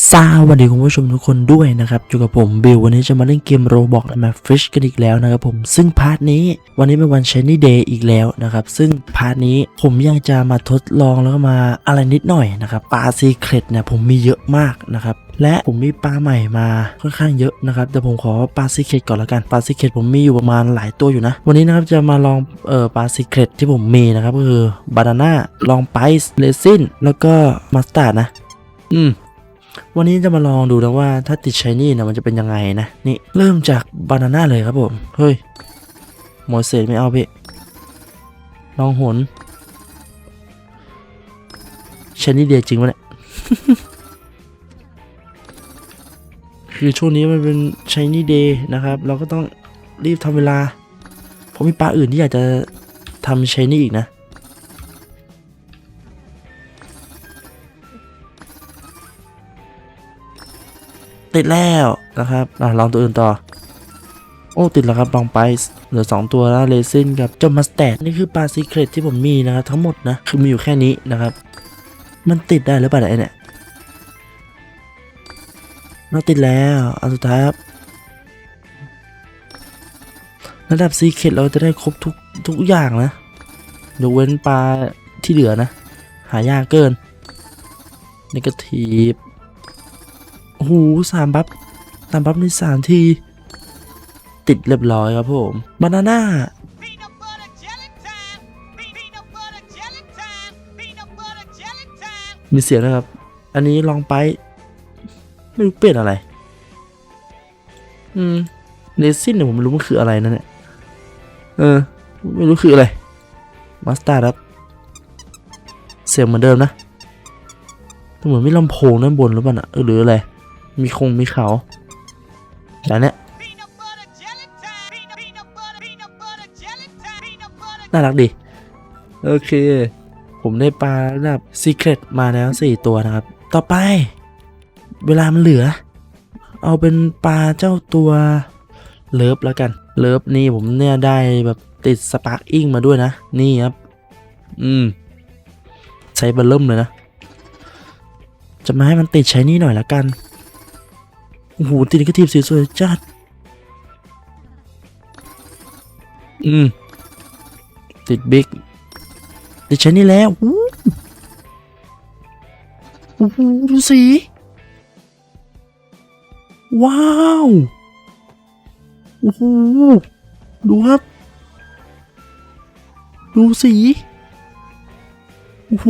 สวัสดีคุณผู้ชมทุกคนด้วยนะครับอยู่กับผมบิลวันนี้จะมาเล่นเกมโรบอกและมาฟิชกันอีกแล้วนะครับผมซึ่งพาร์ทนี้วันนี้เป็นวัน Shiny Day อีกแล้วนะครับซึ่งพาร์ทนี้ผมยังจะมาทดลองแล้วก็มาอะไรนิดหน่อยนะครับปลาซีเครตเนี่ยผมมีเยอะมากนะครับและผมมีปลาใหม่มาค่อนข้างเยอะนะครับแต่ผมขอปลาซีเครตก่อนละกันปลาซีเครตผมมีอยู่ประมาณหลายตัวอยู่นะ วันนี้นะครับจะมาลองเอ่อปลาซีเครตที่ผมมีนะครับก็คือบานาน่าลองไปส์เลซินแล้วก็มัสตาร์ดนะอืม วันนี้จะมาลองดูนะว่าถ้าติดชายนี่นะมันจะเป็นยังไงนะ นี่เริ่มจากบานาน่าเลยครับผม เฮ้ยหมอเศษไม่เอาพี่ ลองหนชายนี่เดียจริงวะเนี่ย คือช่วงนี้มันเป็นชายนี่เดย์นะครับ เราก็ต้องรีบทำเวลาเพราะมีปลาอื่นที่อยากจะทำชายนี่อีกนะ ติดแล้วนะครับอะลองตัวอื่นต่อ โอ้ติดแล้วครับลองไปเหลือ 2 ตัวแล้วเลซินกับเจ้ามัสแตดนี่คือปลาซีเครตที่ผมมีนะครับทั้งหมดนะคือมีอยู่แค่นี้นะครับ มันติดได้หรือเปล่าเนี่ยไอ้เนี่ยเราติดแล้วอันสุดท้ายครับระดับซีเครตเราจะได้ครบทุกทุกอย่างนะยกเว้นปลาที่เหลือนะ หายากเกินนี่ก็ทีบ โอ้โหสามบัฟสามบัฟในสามที ติดเรียบร้อยครับผมบานาน่า Peanut butter jelly time. Peanut butter jelly time. Peanut butter jelly time. มีเสียงนะครับ อันนี้ลองไป ไม่รู้เปลี่ยนอะไร อืมเลซินเนี่ยผมไม่รู้มันคืออะไรนะเนี่ย เออ ไม่รู้คืออะไร มาสตาร์ครับ เสียงเหมือนเดิมนะแต่เหมือนมีลำโพงด้านบนหรือเปล่านะเออหรืออะไร มีคงมีเขาแต่เนี่ยน่ารักดี โอเค ผมได้ปลาระดับซีเครตมาแล้ว 4 ตัวนะครับ ต่อไป เวลามันเหลือ เอาเป็นปลาเจ้าตัวเลิฟแล้วกัน เลิฟนี่ผมเนี่ยได้แบบติดสปาร์กอิงมาด้วยนะ นี่ครับ อืม ใช้เบลเริ่มเลยนะ จะมาให้มันติดใช้นี่หน่อยละกัน โอ้โหติดกระทีบสวยๆจัด อืม ติดบิ๊กติดใช้นี่แล้วอู้โอ้โหดูสี ว้าว โอ้โห ดูครับ ดูสี โอ้โห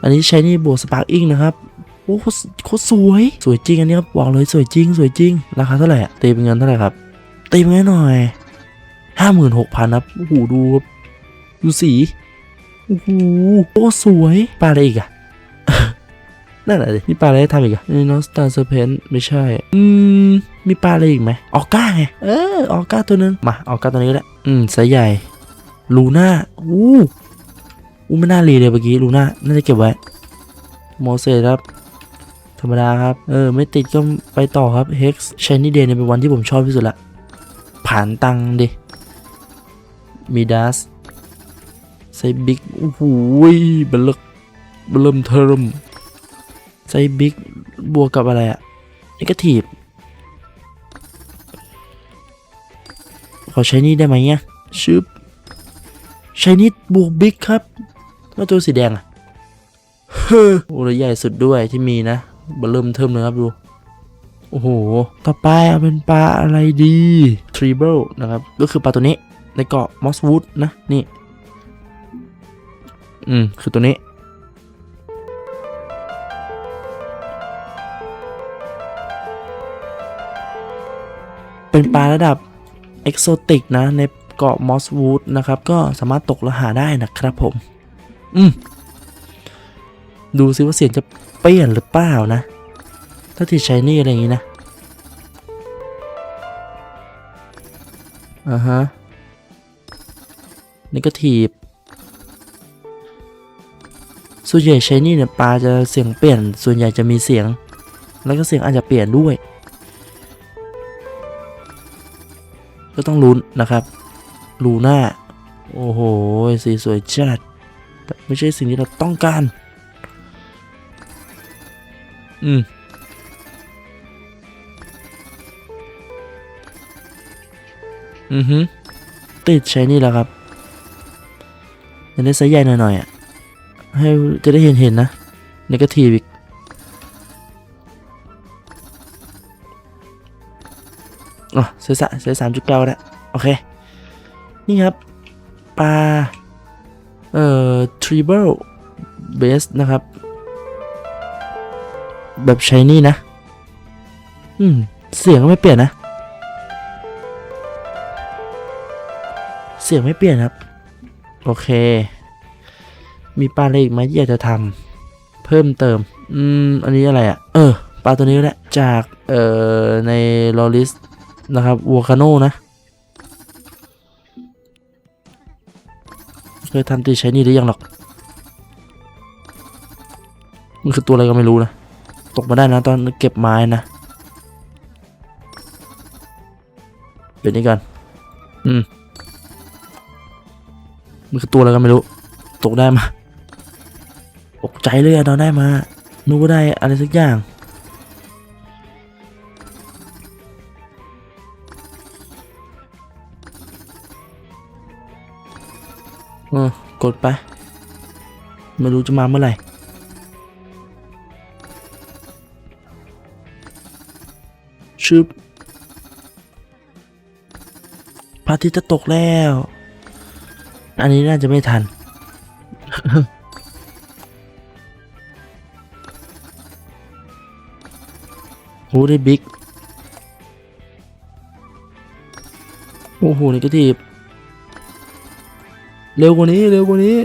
อันนี้ใช้นี่บวกสปาร์กอิงนะครับ โอ้โหโคตรสวย สวยจริงอันนี้ครับบอกเลยสวยจริง สวยจริง ราคาเท่าไหร่ตีเป็นเงินเท่าไหร่ครับตีเป็นเงินหน่อยห้าหมื่นหกพันครับโอ้โหดูครับดูสีโอ้โหโอ้สวยปลาอะไรอีกอะนั่นแหละดิมีปลาอะไรให้ทำอีกอะนี่น้องสตาร์เซอร์เพนไม่ใช่ อืม มีปลาอะไรอีกไหมออก้าไง เออออก้าตัวนึง มาออก้าตัวนี้ก็ได้ อืมไซส์ใหญ่ ลูน่า อู้อู้ไม่น่ารีเลยเมื่อกี้ ลูน่า น่าจะเก็บไว้ โมเสสครับ รรมดาครับ เออ ไม่ติดก็ไปต่อครับ Hex Shiny Day เนี่ยเป็นวันที่ผมชอบที่สุดละผ่านตังดิมีดัสไซบิ๊กโอ้โหเบลกเบลมเทิมไซบิ๊กบวกกับอะไรอะนี่ก็ถีบขอใช้นี่ได้ไหมเนี่ยชึบใช้นี่บวกบิ๊กครับแล้วตัวสีแดงอะเฮ้อโอ้ใหญ่สุดด้วยที่มีนะ เบลมเทิมเลยครับดูโอ้โห ต่อไปเอาเป็นปลาอะไรดีทรีเบิลนะครับ ก็คือปลาตัวนี้ในเกาะมอสวูดนะ นี่ อืม คือตัวนี้ เป็นปลาระดับเอกโซติกนะ ในเกาะมอสวูดนะครับ ก็สามารถตกและหาได้นะครับผม อืม ดูซิว่าเสียงจะ เปลี่ยนหรือเปล่านะ ถ้าติดใช้นี่อะไรอย่างงี้นะ อ่าฮะนี่ก็ถีบส่วนใหญ่ใช้นี่เนี่ยปลาจะเสียงเปลี่ยน ส่วนใหญ่จะมีเสียง แล้วก็เสียงอาจจะเปลี่ยนด้วย ก็ต้องลุ้นนะครับลูน่าโอ้โห สีสวยจัด แต่ไม่ใช่สิ่งที่เราต้องการ อืมอือฮึติดใช้นี่แล้วครับอยากได้ไซส์ใหญ่หน่อยๆอะ ให้จะได้เห็นเห็นๆนะนกาทีฟอีกอ๋อเซสะเซสามจุดเก้าแล้วโอเค นี่ครับ ปลา เอ่อทริเบิลเบสนะครับ แบบใช้นี่นะ อืม เสียงก็ไม่เปลี่ยนนะ เสียงไม่เปลี่ยนครับ โอเค มีปลาอะไรอีกไหมที่อยากจะทำเพิ่มเติม อืม อันนี้อะไรอะ่ะ เออ ปลาตัวนี้ก็ได้จาก เอ่อ ในลอริสนะครับว o คาโนนะ เคยทำตีใช้นี่หรือยังหรอก มันคือตัวอะไรก็ไม่รู้นะ ตกมาได้นะตอนเก็บไม้นะเป็นนี่กันอืมมันคือตัวอะไรก็ไม่รู้ ตกได้มาตกใจเลยอะตอนได้มานึกว่าได้อะไรสักอย่างเออกดไป ไม่รู้จะมาเมื่อไหร่ ชึบพระอาทิตย์จะตกแล้ว อันนี้น่าจะไม่ทัน โหได้บิ๊ก โอ้โหนี่ก็ทีบเร็วกว่านี้ เร็วกว่านี้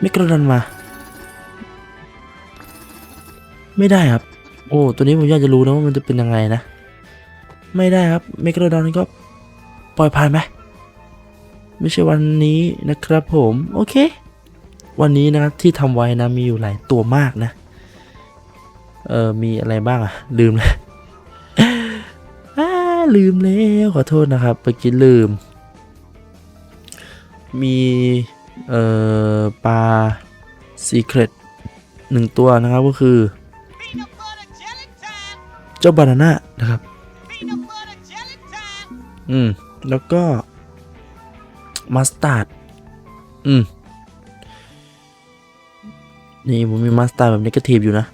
ไม่กระดันมา ไม่ได้ครับ โอ้ตัวนี้ผมอยากจะรู้นะว่ามันจะเป็นยังไงนะ ไม่ได้ครับเมกระดอนก็ปล่อยผ่านไปไม่ใช่วันนี้นะครับผมโอเค วันนี้นะครับที่ทำไว้นะมีอยู่หลายตัวมากนะเออมีอะไรบ้างอะลืมเลยอ่าลืมแล้วขอโทษนะครับเมื่อกี้ลืม มีเอ่อปลาซีเครตหนึ่งตัวนะครับก็คือ เจ้าบานาน่านะครับ Peanut butter jelly time. อืม แล้วก็มัสตาร์ด อืม นี่ผมมีมัสตาร์ดแบบนกาทีฟอยู่นะ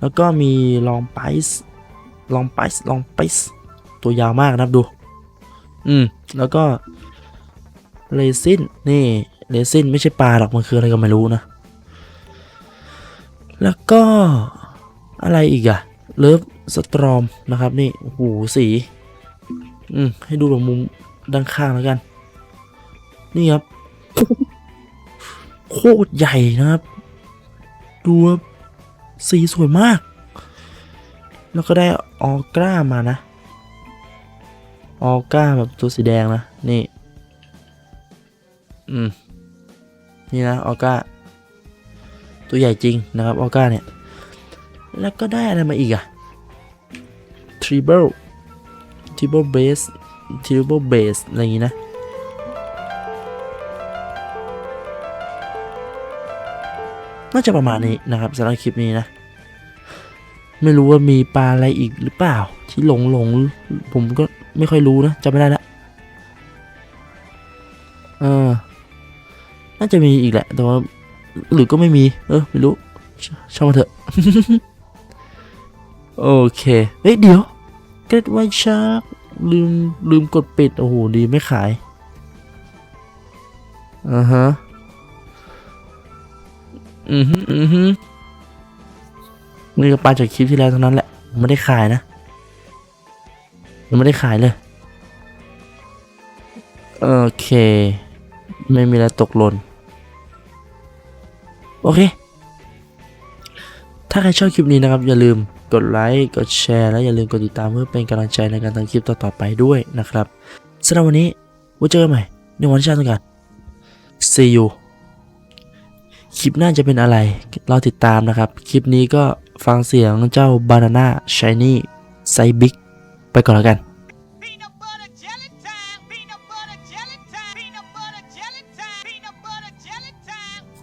แล้วก็มีลองไปส์ลองไปส์ลองไปส์ตัวยาวมากนะครับดู อืม แล้วก็เลซินนี่เลซินไม่ใช่ปลาหรอกมันคืออะไรก็ไม่รู้นะ แล้วก็อะไรอีกอะ เลิฟสตรอมนะครับนี่โอ้โหสีอืมให้ดูแบบมุมด้านข้างแล้วกัน นี่ครับ โคตรใหญ่นะครับ ดูครับสีสวยมาก แล้วก็ได้ออก้ามานะ ออก้าแบบตัวสีแดงนะ นี่ อืม นี่นะออก้า ตัวใหญ่จริงนะครับออก้าเนี่ย แล้วก็ได้อะไรมาอีกอะทริเบิลทริเบิลเบสทริเบิลเบสอะไรอย่างงี้นะ น่าจะประมาณนี้นะครับสำหรับคลิปนี้นะ ไม่รู้ว่ามีปลาอะไรอีกหรือเปล่า ที่หลงหลงผมก็ไม่ค่อยรู้นะจำไม่ได้ละเออ น่าจะมีอีกแหละ แต่ว่าหรือก็ไม่มี เออ ไม่รู้ชช่างมาเถอะ โอเคเฮ้ยเดี๋ยวเกรดไวชาร์กลืมลืมกดปิด โอ้โห ดีไม่ขายอ่าฮะอือฮึอือฮึนี่ก็ปลาจากคลิปที่แล้วเท่านั้นแหละไม่ได้ขายนะยังไม่ได้ขายเลย โอเค ไม่มีอะไรตกหล่นโอเค ถ้าใครชอบคลิปนี้นะครับ อย่าลืม กดไลค์กดแชร์และอย่าลืมกดติดตามเพื่อเป็นกำลังใจในการทำคลิปต่อๆไปด้วยนะครับสำหรับวันนี้ไว้เจอกันใหม่ในวันชาติกัน see you คลิปหน้าจะเป็นอะไร เราติดตามนะครับ คลิปนี้ก็ฟังเสียงเจ้า Banana Shiny ไซบิ๊กไปก่อนแล้วกัน